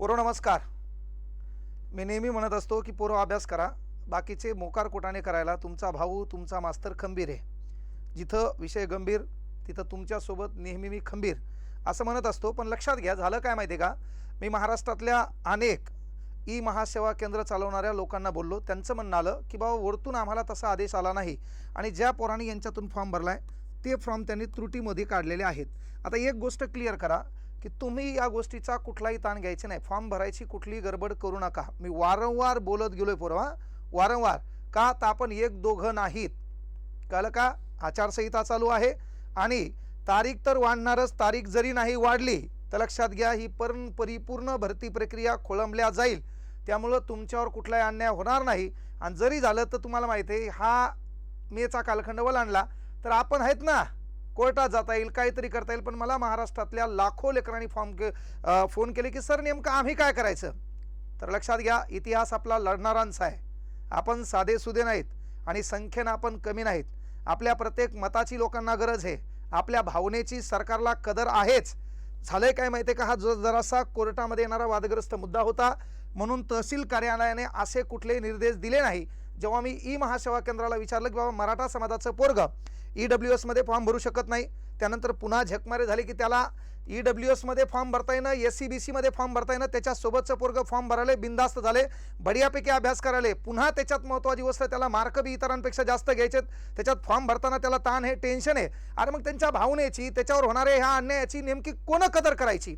पोरो नमस्कार. मी नेहमी म्हणत असतो की पोरो अभ्यास करा. बाकीचे मोकार कोटाने करायला तुमचा भाऊ तुमचा मास्तर खंबीर आहे. जिथं विषय गंभीर तिथं तुमच्यासोबत नेहमी मी खंबीर असं म्हणत असतो. पण लक्षात घ्या झालं काय माहिती आहे का? मी महाराष्ट्रातल्या अनेक ई महासेवा केंद्र चालवणाऱ्या लोकांना बोललो. त्यांचं म्हणणं आलं की बाबा वरतून आम्हाला तसा आदेश आला नाही आणि ज्या पोरांनी यांच्यातून फॉर्म भरला आहे ते फॉर्म त्यांनी त्रुटीमध्ये काढलेले आहेत. आता एक गोष्ट क्लिअर करा. की तुम्ही या गोष्टीचा कुठलाही ताण घ्यायचे नाही. फॉर्म भरायची कुठलीही गडबड करू नका. मी वारंवार बोलत गेलोय परवा वारंवार. का तर आपण एक दोघं नाहीत? कळलं का? आचारसंहिता चालू आहे आणि तारीख तर वाढणारच. तारीख जरी नाही वाढली तर लक्षात घ्या ही पर परिपूर्ण भरती प्रक्रिया खोळंबल्या जाईल. त्यामुळं तुमच्यावर कुठलाही अन्याय होणार नाही. आणि जरी झालं तर तुम्हाला माहिती आहे हा मेचा कालखंड आणला तर आपण आहेत ना? कोर्टात जाता येईल काहीतरी करता येईल पण मला महाराष्ट्रातल्या लाखो लेकरांनी फॉर्म के फोन केले की सर नेमकं आम्ही काय करायचं? तर लक्षात घ्या इतिहास आपला लढणारांचा आहे. आपण साधे सुधे नाहीत आणि संख्येनं आपण कमी नाहीत. आपल्या प्रत्येक मताची लोकांना गरज आहे. आपल्या भावनेची सरकारला कदर आहेच. झालंय काय माहिती आहे का? हा जो जरासा कोर्टामध्ये येणारा वादग्रस्त मुद्दा होता. म्हणून तहसील कार्यालयाने असे कुठलेही निर्देश दिले नाही. जेव्हा मी ई महासेवा केंद्राला विचारलं की बाबा मराठा समाजाचं पोरग ई डब्ल्यू एसमध्ये फॉर्म भरू शकत नाही. त्यानंतर पुन्हा झकमारे झाले की त्याला ई डब्ल्यू एसमध्ये फॉर्म भरता येणं एस सी बी सीमध्ये फॉर्म भरता येणं त्याच्यासोबतचं पोरग फॉर्म भरायला बिंदास्त झाले. बढियापैकी अभ्यास करायला. पुन्हा त्याच्यात महत्त्वाची गोष्ट त्याला मार्क बी इतरांपेक्षा जास्त घ्यायचेत त्याच्यात फॉर्म भरताना त्याला ताण हे टेन्शन आहे. अरे मग त्यांच्या भावनेची त्याच्यावर होणाऱ्या ह्या अन्यायाची नेमकी कोणं कदर करायची?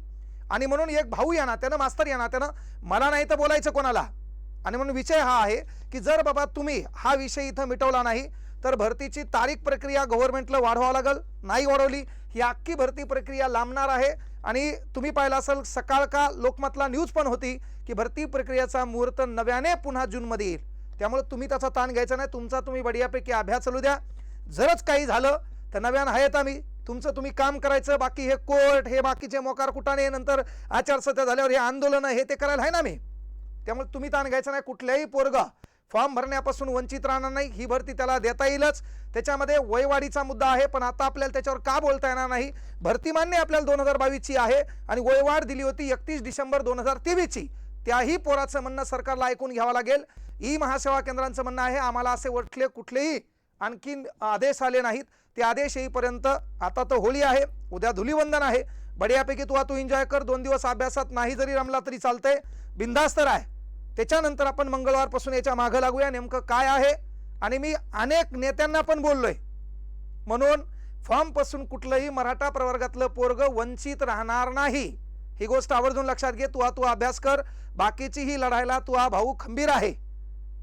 आणि म्हणून एक भाऊ या ना त्यानं मास्तर या ना त्यानं मला नाही तर बोलायचं कोणाला? आणि म्हणून विषय हा आहे की जर बाबा तुम्ही हा विषय इथं मिटवला नाही तर भरतीची तारीख प्रक्रिया गव्हर्नमेंटला वाढवावं लागेल. नाही वाढवली ही अख्खी भरती प्रक्रिया लांबणार आहे. आणि तुम्ही पाहिलं असेल सकाळ का लोकमतला न्यूज पण होती की भरती प्रक्रियेचा मुहूर्त नव्याने पुन्हा जूनमध्ये येईल. त्यामुळे तुम्ही त्याचा ताण घ्यायचा नाही तुमचा तुम्ही बढियापैकी अभ्यास चालू द्या. जरच काही झालं तर नव्यानं आहेत आम्ही. तुमचं तुम्ही काम करायचं बाकी हे कोर्ट हे बाकीचे मोकार कुटाने नंतर आचारसंहिता झाल्यावर हे आंदोलनं हे ते करायला आहे ना मी त्यामुळे तुम्ही ताण घ्यायचं नाही कुठल्याही पोरगा फॉर्म भरण्यापासून वंचित राहणार नाही ही भरती त्याला देता येईलच. त्याच्यामध्ये वयवाढीचा मुद्दा आहे पण आता आपल्याला त्याच्यावर का बोलता येणार नाही? भरती मान्य आपल्याला दोन हजार बावीसची आहे आणि वयवाढ दिली होती एकतीस डिसेंबर दोन हजार तेवीसची. त्याही पोराचं म्हणणं सरकारला ऐकून घ्यावं लागेल. ई महासेवा केंद्रांचं म्हणणं आहे आम्हाला असे वटले कुठलेही आणखीन आदेश आले नाहीत. ते आदेश येईपर्यंत आता तर होळी आहे उद्या धुलीवंदन आहे. बढियापैकी तू तू एन्जॉय कर दोन दिवस अभ्यासात नाही जरी रमला तरी चालतंय. बिंदास्तर आहे त्याच्यानंतर आपण मंगळवारपासून याच्या मागं लागूया. नेमकं काय आहे? आणि मी अनेक नेत्यांना पण बोललोय. म्हणून फॉर्मपासून कुठलंही मराठा प्रवर्गातलं पोरग वंचित राहणार नाही. ही गोष्ट आवर्जून लक्षात घे. तू हा तू अभ्यास कर. बाकीची ही लढायला तू हा भाऊ खंबीर आहे.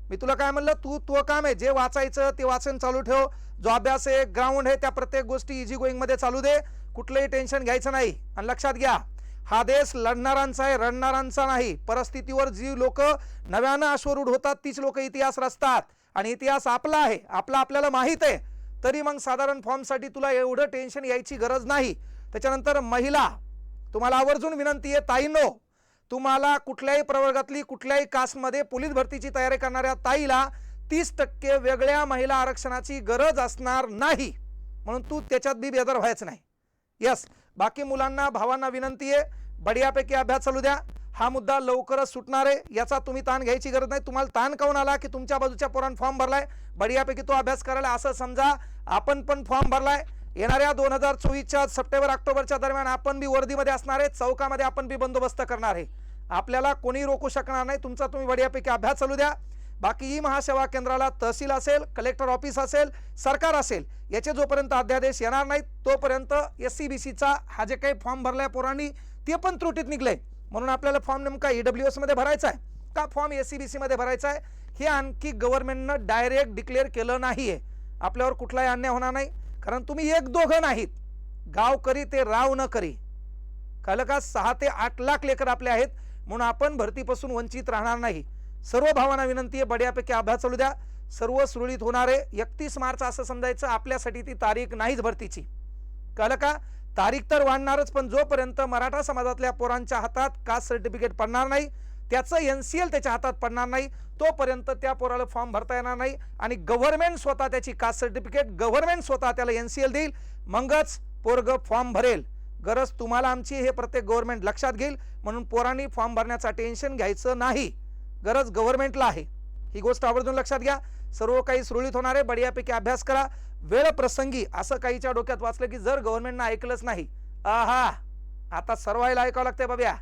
मी तुला काय म्हणलं? तू तो काम आहे. जे वाचायचं ते वाचन चालू ठेव. जो अभ्यास आहे ग्राउंड आहे त्या प्रत्येक गोष्टी इझी गोईंगमध्ये चालू दे. कुठलंही टेन्शन घ्यायचं नाही. आणि लक्षात घ्या हा देश लढणारांचा आहे रडणारांचा नाही. परिस्थितीवर जी लोक नव्यानं अश्वरूढ होतात तीच लोक इतिहास रचतात. आणि इतिहास आपला आहे आपला आपल्याला माहीत आहे. तरी मग साधारण फॉर्मसाठी तुला एवढं टेन्शन यायची गरज नाही. त्याच्यानंतर महिला तुम्हाला आवर्जून विनंती आहे ताईनो तुम्हाला कुठल्याही प्रवर्गातली कुठल्याही कास्टमध्ये पोलीस भरतीची तयारी करणाऱ्या ताईला तीस टक्के वेगळ्या महिला आरक्षणाची गरज असणार नाही. म्हणून तू त्याच्यात बी बेदर व्हायचं नाही. यस बाकी मुलांना भावांना विनंती आहे बढियापैकी अभ्यास चालू द्या. हा मुद्दा लवकरच सुटणार आहे याचा तुम्ही ताण घ्यायची गरज नाही. तुम्हाला ताण काऊन आला की तुमच्या बाजूच्या पोरान फॉर्म भरलाय? बढियापैकी तो अभ्यास करायला असं समजा आपण पण फॉर्म भरलाय. येणाऱ्या दोन हजार चोवीसच्या सप्टेंबर ऑक्टोबरच्या दरम्यान आपण बी वर्दीमध्ये असणार आहे चौकामध्ये आपण बी बंदोबस्त करणार आहे. आपल्याला कोणी रोखू शकणार नाही तुमचा तुम्ही बढियापैकी अभ्यास चालू द्या. बाकी ई महासेवा केंद्राला तहसील असेल कलेक्टर ऑफिस असेल सरकार असेल याचे जोपर्यंत अध्यादेश येणार नाहीत तोपर्यंत एस सी बी सीचा हा जे काही फॉर्म भरला आहे पोरांनी ते पण त्रुटीत निघले. म्हणून आपल्याला फॉर्म नेमका ई डब्ल्यू एसमध्ये भरायचा आहे. का फॉर्म एस सी बी सीमध्ये भरायचा आहे? हे आणखी गव्हर्नमेंटनं डायरेक्ट डिक्लेअर केलं नाही आहे आपल्यावर कुठलाही अन्याय होणार नाही. कारण तुम्ही एक दोघं नाहीत. गाव करी ते राव न करी. कळलं का सहा ते आठ लाख लेकर आपले आहेत. म्हणून आपण भरतीपासून वंचित राहणार नाही. सर्व भावांना विनंती आहे बड्यापैकी अभ्यास चालू द्या. सर्व सुरळीत होणारे एकतीस मार्च असं समजायचं आपल्यासाठी ती तारीख नाहीच भरतीची. कळलं का? तारीख तर वाढणारच पण जोपर्यंत मराठा समाजातल्या पोरांच्या हातात कास्ट सर्टिफिकेट पडणार नाही त्याचं एन सी एल त्याच्या हातात पडणार नाही तोपर्यंत त्या पोराला फॉर्म भरता येणार नाही आणि गव्हर्नमेंट स्वतः त्याची कास्ट सर्टिफिकेट गव्हर्नमेंट स्वतः त्याला एन सी एल देईल. मगच पोरग फॉर्म भरेल. गरज तुम्हाला आमची हे प्रत्येक गव्हर्नमेंट लक्षात घेईल. म्हणून पोरांनी फॉर्म भरण्याचा टेन्शन घ्यायचं नाही. गरज गव्हर्नमेंटला आहे. ही गोष्ट आवर्जून लक्षात घ्या. सर्व काही सुरळीत होणार आहे. बढियापैकी अभ्यास करा. वेळ प्रसंगी असं काहीच्या डोक्यात वाचलं की जर गव्हर्नमेंटनं ऐकलंच नाही. आहा! आता सर्वायला ऐकावं लागतंय बाब्या.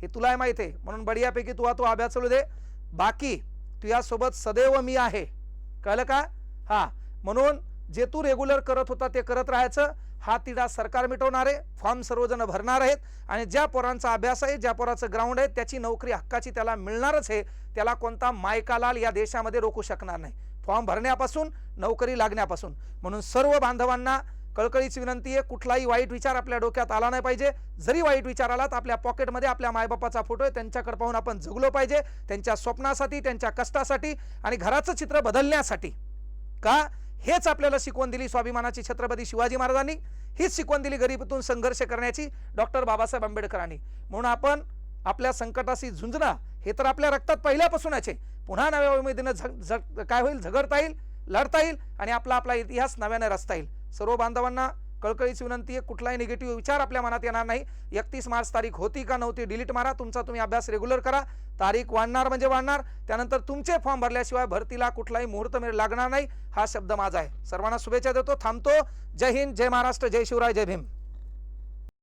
हे तुलाही माहिती आहे. म्हणून बढियापैकी तू तू अभ्यास चालू दे. बाकी तू यासोबत सदैव मी आहे. कळलं का? हा. म्हणून जे तू रेग्युलर करत होता ते करत राहायचं. हा तिढा सरकार मिटवणार आहे फॉर्म सर्वजण भरणार आहेत आणि ज्या पोरांचा अभ्यास आहे ज्या पोराचं ग्राउंड आहे त्याची नोकरी हक्काची त्याला मिळणारच आहे त्याला कोणता मायकालाल या देशामध्ये रोखू शकणार नाही. फॉर्म भरण्यापासून नोकरी लागण्यापासून. म्हणून सर्व बांधवांना कळकळीची विनंती आहे कुठलाही वाईट विचार आपल्या डोक्यात आला नाही पाहिजे. जरी वाईट विचार आला तर आपल्या पॉकेटमध्ये आपल्या मायबापाचा फोटो आहे त्यांच्याकडे पाहून आपण जगलो पाहिजे त्यांच्या स्वप्नासाठी त्यांच्या कष्टासाठी आणि घराचं चित्र बदलण्यासाठी. का? हेच आपल्याला शिकवण दिली स्वाभिमानाची छत्रपती शिवाजी महाराजांनी. हीच शिकवण दिली गरिबीतून संघर्ष करण्याची डॉक्टर बाबासाहेब आंबेडकरांनी. म्हणून आपण आपल्या संकटाशी झुंजणं हे तर आपल्या रक्तात पहिल्यापासूनच. आहे पुन्हा नव्या उमेदीनं झग झग काय होईल? झगडता येईल लढता येईल आणि आपला आपला इतिहास नव्याने रचता येईल. सर्व बांधवांना कळकळीची विनंती आहे कुठलाही निगेटिव्ह विचार आपल्या मनात येणार नाही. एकतीस मार्च तारीख होती का नव्हती डिलीट मारा. तुमचा तुम्ही अभ्यास रेग्युलर करा. तारीख वाढणार म्हणजे वाढणार. त्यानंतर तुमचे फॉर्म भरल्याशिवाय भरतीला कुठलाही मुहूर्त मिळ लागणार नाही. हा शब्द माझा आहे. सर्वांना शुभेच्छा देतो. थांबतो. जय हिंद जय महाराष्ट्र जय शिवराय जय भीम.